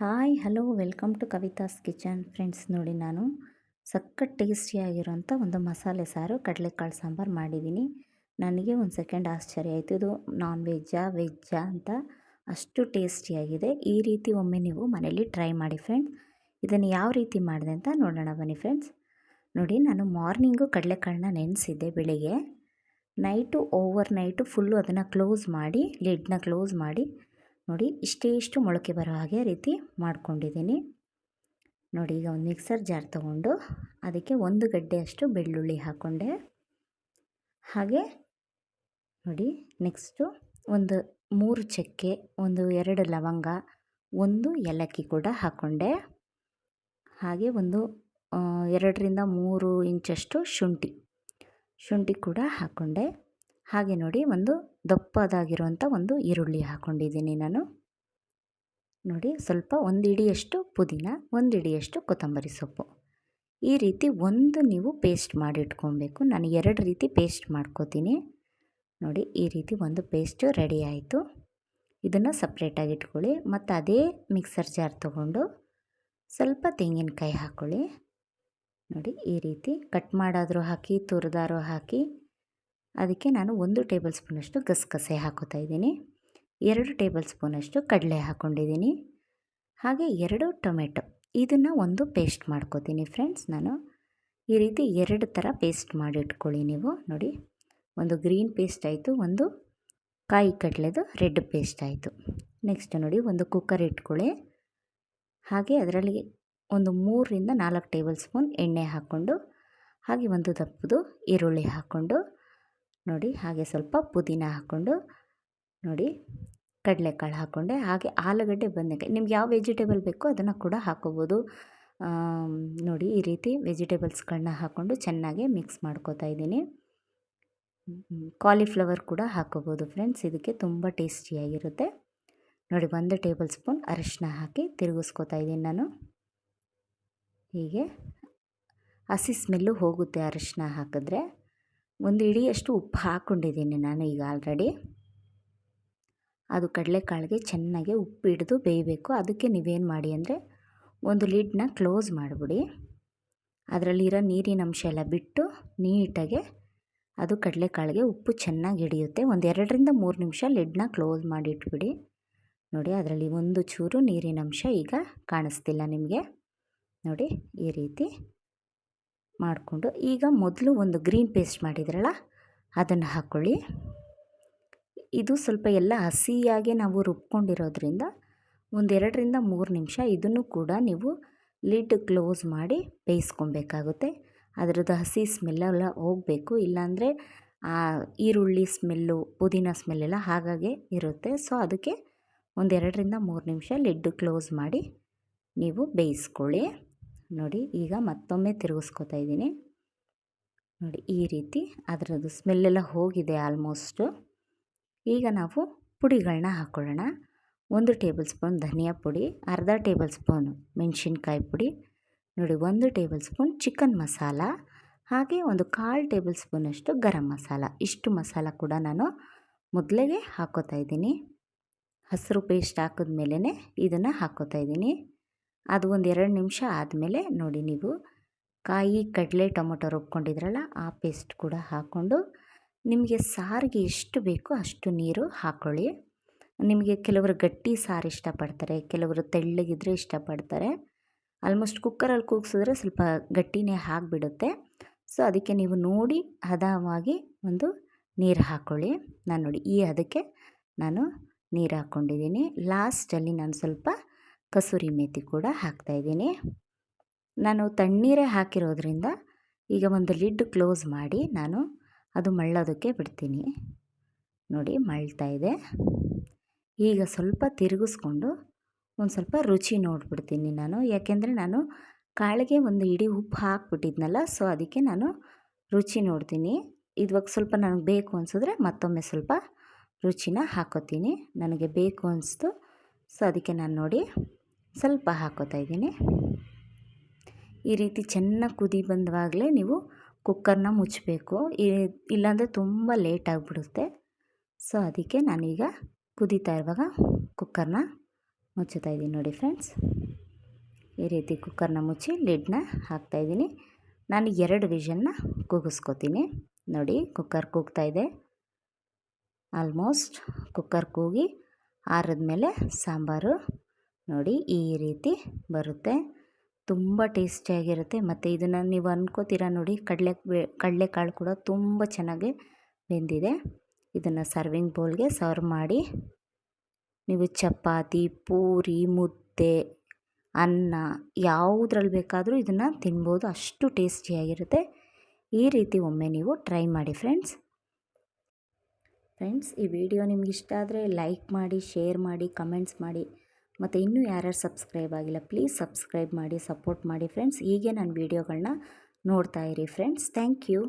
Hi, hello, welcome to Kavita's kitchen friends. ನೋಡಿ, ನಾನು ಸಖತ್ ಟೇಸ್ಟಿಯಾಗಿರುವಂಥ ಒಂದು ಮಸಾಲೆ ಸಾರು, ಕಡಲೆಕಾಳು ಸಾಂಬಾರು ಮಾಡಿದ್ದೀನಿ. ನನಗೆ ಒಂದು ಸೆಕೆಂಡ್ ಆಶ್ಚರ್ಯ ಆಯಿತು. ಇದು ನಾನ್ ವೆಜ್ಜಾ ವೆಜ್ಜಾ ಅಂತ ಅಷ್ಟು ಟೇಸ್ಟಿಯಾಗಿದೆ ಈ ರೀತಿ ಒಮ್ಮೆ ನೀವು ಮನೇಲಿ ಟ್ರೈ ಮಾಡಿ ಫ್ರೆಂಡ್ಸ್. ಇದನ್ನು ಯಾವ ರೀತಿ ಮಾಡಿದೆ ಅಂತ ನೋಡೋಣ, ಬನ್ನಿ ಫ್ರೆಂಡ್ಸ್. ನೋಡಿ, ನಾನು ಮಾರ್ನಿಂಗು ಕಡಲೆಕಾಳನ್ನ ನೆನೆಸಿದ್ದೆ ಬೆಳಿಗ್ಗೆ. ನೈಟು ಓವರ್ ನೈಟು ಫುಲ್ಲು ಅದನ್ನು ಕ್ಲೋಸ್ ಮಾಡಿ, ಲಿಡ್ನ ಕ್ಲೋಸ್ ಮಾಡಿ ನೋಡಿ ಇಷ್ಟೇ ಇಷ್ಟು ಮೊಳಕೆ ಬರೋ ಹಾಗೆ ರೀತಿ ಮಾಡ್ಕೊಂಡಿದ್ದೀನಿ. ನೋಡಿ ಈಗ ಒಂದು ಮಿಕ್ಸರ್ ಜಾರ್ ತೊಗೊಂಡು ಅದಕ್ಕೆ ಒಂದು ಗಡ್ಡೆಯಷ್ಟು ಬೆಳ್ಳುಳ್ಳಿ ಹಾಕ್ಕೊಂಡೆ ಹಾಗೆ ನೋಡಿ ನೆಕ್ಸ್ಟು ಒಂದು ಮೂರು ಚಕ್ಕೆ, ಒಂದು ಎರಡು ಲವಂಗ, ಒಂದು ಏಲಕ್ಕಿ ಕೂಡ ಹಾಕ್ಕೊಂಡೆ ಹಾಗೆ ಒಂದು ಎರಡರಿಂದ ಮೂರು ಇಂಚಷ್ಟು ಶುಂಠಿ ಶುಂಠಿ ಕೂಡ ಹಾಕ್ಕೊಂಡೆ ಹಾಗೆ ನೋಡಿ ಒಂದು ದಪ್ಪದಾಗಿರುವಂಥ ಒಂದು ಈರುಳ್ಳಿ ಹಾಕ್ಕೊಂಡಿದ್ದೀನಿ ನಾನು. ನೋಡಿ ಸ್ವಲ್ಪ ಒಂದು ಇಡಿಯಷ್ಟು ಪುದೀನ, ಒಂದು ಇಡಿಯಷ್ಟು ಕೊತ್ತಂಬರಿ ಸೊಪ್ಪು. ಈ ರೀತಿ ಒಂದು ನೀವು ಪೇಸ್ಟ್ ಮಾಡಿ ಇಟ್ಕೊಬೇಕು ನಾನು ಎರಡು ರೀತಿ ಪೇಸ್ಟ್ ಮಾಡ್ಕೋತೀನಿ. ನೋಡಿ ಈ ರೀತಿ ಒಂದು ಪೇಸ್ಟು ರೆಡಿ ಆಯಿತು. ಇದನ್ನು ಸಪ್ರೇಟಾಗಿ ಇಟ್ಕೊಳ್ಳಿ. ಮತ್ತು ಅದೇ ಮಿಕ್ಸರ್ ಜಾರ್ ತೊಗೊಂಡು ಸ್ವಲ್ಪ ತೆಂಗಿನಕಾಯಿ ಹಾಕ್ಕೊಳ್ಳಿ ನೋಡಿ ಈ ರೀತಿ ಕಟ್ ಮಾಡಾದರೂ ಹಾಕಿ ತುರಿದಾರು ಹಾಕಿ ಅದಕ್ಕೆ ನಾನು ಒಂದು ಟೇಬಲ್ ಸ್ಪೂನಷ್ಟು ಗಸಗಸೆ ಹಾಕೋತಾ ಇದ್ದೀನಿ. ಎರಡು ಟೇಬಲ್ ಸ್ಪೂನಷ್ಟು ಕಡಲೆ ಹಾಕ್ಕೊಂಡಿದ್ದೀನಿ ಹಾಗೆ ಎರಡು ಟೊಮೆಟೊ. ಇದನ್ನು ಒಂದು ಪೇಸ್ಟ್ ಮಾಡ್ಕೋತೀನಿ ಫ್ರೆಂಡ್ಸ್ ನಾನು. ಈ ರೀತಿ ಎರಡು ಥರ ಪೇಸ್ಟ್ ಮಾಡಿ ಇಟ್ಕೊಳ್ಳಿ ನೀವು. ನೋಡಿ, ಒಂದು ಗ್ರೀನ್ ಪೇಸ್ಟ್ ಆಯಿತು, ಒಂದು ಕಾಯಿ ಕಡಲೆದು ರೆಡ್ ಪೇಸ್ಟ್ ಆಯಿತು. ನೆಕ್ಸ್ಟ್ ನೋಡಿ, ಒಂದು ಕುಕ್ಕರ್ ಇಟ್ಕೊಳ್ಳಿ. ಹಾಗೆ ಅದರಲ್ಲಿ ಒಂದು ಮೂರರಿಂದ ನಾಲ್ಕು ಟೇಬಲ್ ಸ್ಪೂನ್ ಎಣ್ಣೆ ಹಾಕ್ಕೊಂಡು, ಹಾಗೆ ಒಂದು ದಪ್ಪದು ಈರುಳ್ಳಿ ಹಾಕ್ಕೊಂಡು ನೋಡಿ, ಹಾಗೆ ಸ್ವಲ್ಪ ಪುದೀನ ಹಾಕ್ಕೊಂಡು ನೋಡಿ, ಕಡಲೆಕಾಳು ಹಾಕ್ಕೊಂಡೆ. ಹಾಗೆ ಆಲೂಗಡ್ಡೆ ಬದನೆಕಾಯಿ ನಿಮ್ಗೆ ಯಾವ ವೆಜಿಟೇಬಲ್ ಬೇಕೋ ಅದನ್ನು ಕೂಡ ಹಾಕೋಬೋದು. ನೋಡಿ, ಈ ರೀತಿ ವೆಜಿಟೇಬಲ್ಸ್ಗಳನ್ನ ಹಾಕ್ಕೊಂಡು ಚೆನ್ನಾಗಿ ಮಿಕ್ಸ್ ಮಾಡ್ಕೋತಾ ಇದ್ದೀನಿ. ಕಾಲಿಫ್ಲವರ್ ಕೂಡ ಹಾಕೋಬೋದು ಫ್ರೆಂಡ್ಸ್. ಇದಕ್ಕೆ ತುಂಬ ಟೇಸ್ಟಿಯಾಗಿರುತ್ತೆ. ನೋಡಿ, ಒಂದು ಟೇಬಲ್ ಸ್ಪೂನ್ ಅರಿಶಿನ ಹಾಕಿ ತಿರುಗಿಸ್ಕೊತಾ ಇದ್ದೀನಿ ನಾನು. ಹೀಗೆ ಹಸಿ ಸ್ಮೆಲ್ಲು ಹೋಗುತ್ತೆ ಅರಿಶಿನ ಹಾಕಿದ್ರೆ. ಒಂದು ಇಡಿಯಷ್ಟು ಉಪ್ಪು ಹಾಕ್ಕೊಂಡಿದ್ದೀನಿ ನಾನು ಈಗ ಆಲ್ರೆಡಿ ಅದು ಕಡಲೆಕಾಳಿಗೆ ಚೆನ್ನಾಗಿ ಉಪ್ಪು ಹಿಡಿದು ಬೇಯಬೇಕು. ಅದಕ್ಕೆ ನೀವೇನು ಮಾಡಿ ಅಂದರೆ ಒಂದು ಲಿಡ್ನ ಕ್ಲೋಸ್ ಮಾಡಿಬಿಡಿ. ಅದರಲ್ಲಿರೋ ನೀರಿನ ಅಂಶ ಎಲ್ಲ ಬಿಟ್ಟು ನೀಟಾಗೆ ಅದು ಕಡಲೆಕಾಳಿಗೆ ಉಪ್ಪು ಚೆನ್ನಾಗಿ ಹಿಡಿಯುತ್ತೆ. ಒಂದು ಎರಡರಿಂದ ಮೂರು ನಿಮಿಷ ಲಿಡ್ನ ಕ್ಲೋಸ್ ಮಾಡಿ ಇಟ್ಬಿಡಿ. ನೋಡಿ, ಅದರಲ್ಲಿ ಒಂದು ಚೂರು ನೀರಿನ ಅಂಶ ಈಗ ಕಾಣಿಸ್ತಿಲ್ಲ ನಿಮಗೆ. ನೋಡಿ, ಈ ರೀತಿ ಮಾಡಿಕೊಂಡು ಈಗ ಮೊದಲು ಒಂದು ಗ್ರೀನ್ ಪೇಸ್ಟ್ ಮಾಡಿದ್ರಲ್ಲ, ಅದನ್ನು ಹಾಕ್ಕೊಳ್ಳಿ. ಇದು ಸ್ವಲ್ಪ ಎಲ್ಲ ಹಸಿಯಾಗೆ ನಾವು ರುಬ್ಕೊಂಡಿರೋದ್ರಿಂದ ಒಂದೆರಡರಿಂದ ಮೂರು ನಿಮಿಷ ಇದನ್ನು ಕೂಡ ನೀವು ಲಿಡ್ ಕ್ಲೋಸ್ ಮಾಡಿ ಬೇಯಿಸ್ಕೊಬೇಕಾಗುತ್ತೆ. ಅದರದ್ದು ಹಸಿ ಸ್ಮೆಲ್ಲೆಲ್ಲ ಹೋಗಬೇಕು, ಇಲ್ಲಾಂದರೆ ಈರುಳ್ಳಿ ಸ್ಮೆಲ್ಲು, ಪುದೀನ ಸ್ಮೆಲ್ಲೆಲ್ಲ ಹಾಗಾಗೆ ಇರುತ್ತೆ. ಸೊ, ಅದಕ್ಕೆ ಒಂದೆರಡರಿಂದ ಮೂರು ನಿಮಿಷ ಲಿಡ್ ಕ್ಲೋಸ್ ಮಾಡಿ ನೀವು ಬೇಯಿಸ್ಕೊಳ್ಳಿ. ನೋಡಿ, ಈಗ ಮತ್ತೊಮ್ಮೆ ತಿರುಗಿಸ್ಕೊತಾ ಇದ್ದೀನಿ. ನೋಡಿ, ಈ ರೀತಿ ಅದರದ್ದು ಸ್ಮೆಲ್ಲೆಲ್ಲ ಹೋಗಿದೆ ಆಲ್ಮೋಸ್ಟು ಈಗ ನಾವು ಪುಡಿಗಳನ್ನ ಹಾಕ್ಕೊಳ್ಳೋಣ ಒಂದು ಟೇಬಲ್ ಸ್ಪೂನ್ ಧನಿಯಾ ಪುಡಿ, ಅರ್ಧ ಟೇಬಲ್ ಸ್ಪೂನು ಮೆಣಸಿನ್ಕಾಯಿ ಪುಡಿ, ನೋಡಿ, ಒಂದು ಟೇಬಲ್ ಸ್ಪೂನ್ ಚಿಕನ್ ಮಸಾಲ ಹಾಗೆ ಒಂದು ಕಾಲು ಟೇಬಲ್ ಸ್ಪೂನಷ್ಟು ಗರಂ ಮಸಾಲ ಇಷ್ಟು ಮಸಾಲ ಕೂಡ ನಾನು ಮೊದಲಿಗೆ ಹಾಕೋತಾ ಇದ್ದೀನಿ. ಹಸಿರು ಪೇಸ್ಟ್ ಹಾಕಿದ್ಮೇಲೆ ಇದನ್ನು ಹಾಕೋತಾ ಇದ್ದೀನಿ. ಅದು ಒಂದು ಎರಡು ನಿಮಿಷ ಆದಮೇಲೆ ನೋಡಿ ನೀವು ಕಾಯಿ, ಕಡಲೆ, ಟೊಮೊಟೊ ರುಬ್ಕೊಂಡಿದ್ರಲ್ಲ ಆ ಪೇಸ್ಟ್ ಕೂಡ ಹಾಕ್ಕೊಂಡು ನಿಮಗೆ ಸಾರಿಗೆ ಎಷ್ಟು ಬೇಕೋ ಅಷ್ಟು ನೀರು ಹಾಕ್ಕೊಳ್ಳಿ ನಿಮಗೆ ಕೆಲವರು ಗಟ್ಟಿ ಸಾರು ಇಷ್ಟಪಡ್ತಾರೆ, ಕೆಲವರು ತೆಳ್ಳಗಿದ್ರೆ ಇಷ್ಟಪಡ್ತಾರೆ. ಆಲ್ಮೋಸ್ಟ್ ಕುಕ್ಕರಲ್ಲಿ ಕೂಗಿಸಿದ್ರೆ ಸ್ವಲ್ಪ ಗಟ್ಟಿನೇ ಹಾಕಿಬಿಡುತ್ತೆ ಸೊ, ಅದಕ್ಕೆ ನೀವು ನೋಡಿ ಹದವಾಗಿ ಒಂದು ನೀರು ಹಾಕ್ಕೊಳ್ಳಿ ನಾನು ನೋಡಿ ಈ ಅದಕ್ಕೆ ನಾನು ನೀರು ಹಾಕ್ಕೊಂಡಿದ್ದೀನಿ ಲಾಸ್ಟಲ್ಲಿ ನಾನು ಸ್ವಲ್ಪ ಕಸೂರಿ ಮೇತಿ ಕೂಡ ಹಾಕ್ತಾಯಿದ್ದೀನಿ ನಾನು ತಣ್ಣೀರೇ ಹಾಕಿರೋದ್ರಿಂದ ಈಗ ಒಂದು ಲಿಡ್ ಕ್ಲೋಸ್ ಮಾಡಿ ನಾನು ಅದು ಮಳ್ಳೋದಕ್ಕೆ ಬಿಡ್ತೀನಿ. ನೋಡಿ ಮಳ್ತಾ ಇದೆ. ಈಗ ಸ್ವಲ್ಪ ತಿರುಗಿಸ್ಕೊಂಡು ಒಂದು ಸ್ವಲ್ಪ ರುಚಿ ನೋಡಿಬಿಡ್ತೀನಿ ನಾನು. ಯಾಕೆಂದರೆ ನಾನು ಕಾಳಿಗೆ ಒಂದು ಇಡೀ ಉಪ್ಪು ಹಾಕ್ಬಿಟ್ಟಿದ್ನಲ್ಲ, ಸೊ ಅದಕ್ಕೆ ನಾನು ರುಚಿ ನೋಡ್ತೀನಿ. ಇವಾಗ ಸ್ವಲ್ಪ ನನಗೆ ಬೇಕು ಅನಿಸಿದ್ರೆ ಮತ್ತೊಮ್ಮೆ ಸ್ವಲ್ಪ ರುಚಿನ ಹಾಕೋತೀನಿ. ನನಗೆ ಬೇಕು ಅನಿಸ್ತು, ಸೊ ಅದಕ್ಕೆ ನಾನು ನೋಡಿ ಸ್ವಲ್ಪ ಹಾಕೋತಾ ಇದ್ದೀನಿ. ಈ ರೀತಿ ಚೆನ್ನಾಗಿ ಕುದಿ ಬಂದವಾಗಲೇ ನೀವು ಕುಕ್ಕರ್ನ ಮುಚ್ಚಬೇಕು ಇಲ್ಲಾಂದರೆ ತುಂಬ ಲೇಟ್ ಆಗಿಬಿಡುತ್ತೆ. ಸೊ, ಅದಕ್ಕೆ ನಾನೀಗ ಕುದೀತಾ ಇರುವಾಗ ಕುಕ್ಕರ್ನ ಮುಚ್ಚುತ್ತಾ ಇದ್ದೀನಿ ನೋಡಿ ಫ್ರೆಂಡ್ಸ್. ಈ ರೀತಿ ಕುಕ್ಕರ್ನ ಮುಚ್ಚಿ ಲಿಡ್ನ ಹಾಕ್ತಾಯಿದ್ದೀನಿ ನಾನು ಎರಡು ವಿಷನ್ನ ಕೂಗಿಸ್ಕೊತೀನಿ. ನೋಡಿ, ಕುಕ್ಕರ್ ಕೂಗ್ತಾ ಇದೆ. ಆಲ್ಮೋಸ್ಟ್ ಕುಕ್ಕರ್ ಕೂಗಿ ಆರಿದ್ಮೇಲೆ ಸಾಂಬಾರು ನೋಡಿ ಈ ರೀತಿ ಬರುತ್ತೆ. ತುಂಬ ಟೇಸ್ಟಿಯಾಗಿರುತ್ತೆ. ಮತ್ತು ಇದನ್ನು ನೀವು ಅನ್ಕೋತೀರಾ ನೋಡಿ, ಕಡಲೆ ಕಡಲೆಕಾಳು ಕೂಡ ತುಂಬ ಚೆನ್ನಾಗಿ ಬೆಂದಿದೆ. ಇದನ್ನು ಸರ್ವಿಂಗ್ ಬೌಲ್ಗೆ ಸರ್ವ್ ಮಾಡಿ, ನೀವು ಚಪಾತಿ, ಪೂರಿ, ಮುದ್ದೆ, ಅನ್ನ ಯಾವುದ್ರಲ್ಲಿ ಬೇಕಾದರೂ ಇದನ್ನು ತಿನ್ಬೋದು. ಅಷ್ಟು ಟೇಸ್ಟಿಯಾಗಿರುತ್ತೆ. ಈ ರೀತಿ ಒಮ್ಮೆ ನೀವು ಟ್ರೈ ಮಾಡಿ ಫ್ರೆಂಡ್ಸ್ ಫ್ರೆಂಡ್ಸ್ ಈ ವಿಡಿಯೋ ನಿಮ್ಗೆ ಇಷ್ಟ ಆದರೆ ಲೈಕ್ ಮಾಡಿ ಶೇರ್ ಮಾಡಿ ಕಮೆಂಟ್ಸ್ ಮಾಡಿ. ಮತ್ತು ಇನ್ನೂ ಯಾರ್ಯಾರು ಸಬ್ಸ್ಕ್ರೈಬ್ ಆಗಿಲ್ಲ ಪ್ಲೀಸ್ ಸಬ್ಸ್ಕ್ರೈಬ್ ಮಾಡಿ ಸಪೋರ್ಟ್ ಮಾಡಿ ಫ್ರೆಂಡ್ಸ್ ಹೀಗೆ ನನ್ನ ವೀಡಿಯೋಗಳನ್ನ ನೋಡ್ತಾ ಇರಿ ಫ್ರೆಂಡ್ಸ್ ಥ್ಯಾಂಕ್ ಯು